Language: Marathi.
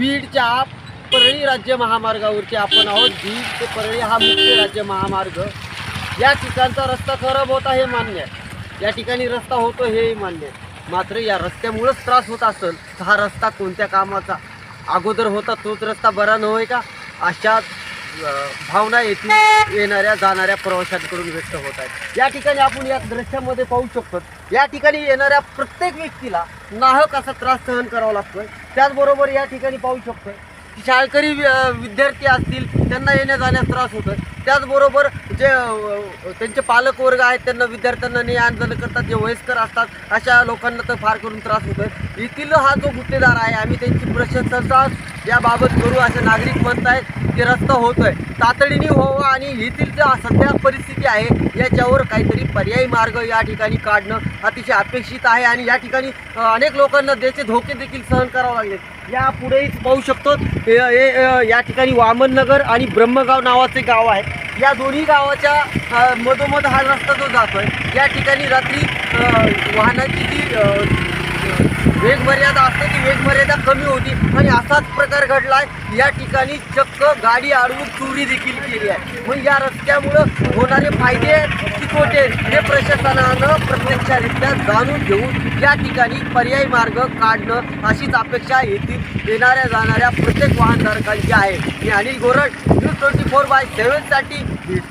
बीडच्या परळी राज्य महामार्गावरती आपण आहोत. बीड ते परळी हा मुख्य राज्य महामार्ग. या ठिकाणचा रस्ता खराब होता हे मान्य आहे. या ठिकाणी रस्ता होतो हेही मान्य आहे. मात्र या रस्त्यामुळंच त्रास होत असेल तर हा रस्ता कोणत्या कामाचा? अगोदर होता तोच रस्ता बरा नव्हे का? अशा भावना येथील येणाऱ्या जाणाऱ्या प्रवाशांकडून व्यक्त होत आहेत. या ठिकाणी आपण या दृश्यामध्ये पाहू शकतो. या ठिकाणी येणाऱ्या प्रत्येक व्यक्तीला नाहक असा त्रास सहन करावा लागतोय. त्याचबरोबर या ठिकाणी पाहू शकतोय की शाळकरी विद्यार्थी असतील त्यांना येण्या जाण्यास त्रास होतोय. त्याचबरोबर जे त्यांचे पालक वर्ग आहेत त्यांना विद्यार्थ्यांना ने आण जाणं करतात जे वयस्कर असतात अशा लोकांना तर फार करून त्रास होतोय. येथील हा जो गुत्तेदार आहे आम्ही त्यांची प्रशंसा याबाबत करू. असे नागरिक म्हणत आहेत की रस्ता होतोय. तातडीने व्हावं आणि येथील ज्या सध्या परिस्थिती आहे याच्यावर काहीतरी पर्यायी मार्ग या ठिकाणी काढणं अतिशय अपेक्षित आहे आणि या ठिकाणी अनेक लोकांना त्याचे धोके देखील सहन करावे लागले. या पुढेच पाहू शकतो हे- या ठिकाणी वामननगर आणि ब्रह्मगाव नावाचे गाव आहे. या दोन्ही गावाच्या मधोमध हा रस्ता जो जातोय या ठिकाणी रात्री वाहनाची जी वेग मर्यादा असते ती वेग मर्यादा कमी होती. आणि असाच प्रकार घडलाय. या ठिकाणी चक्क गाडी अडवून चोरी देखील केली आहे. मग या रस्त्यामुळं होणारे फायदे की तोटे हे प्रशासनानं प्रत्यक्षरित्या जाणून घेऊन या ठिकाणी पर्यायी मार्ग काढणं अशीच अपेक्षा येथील येणाऱ्या जाणाऱ्या प्रत्येक वाहनधारकांची आहे. मी Anil Gorad news twenty four by सेव्हनसाठी Beed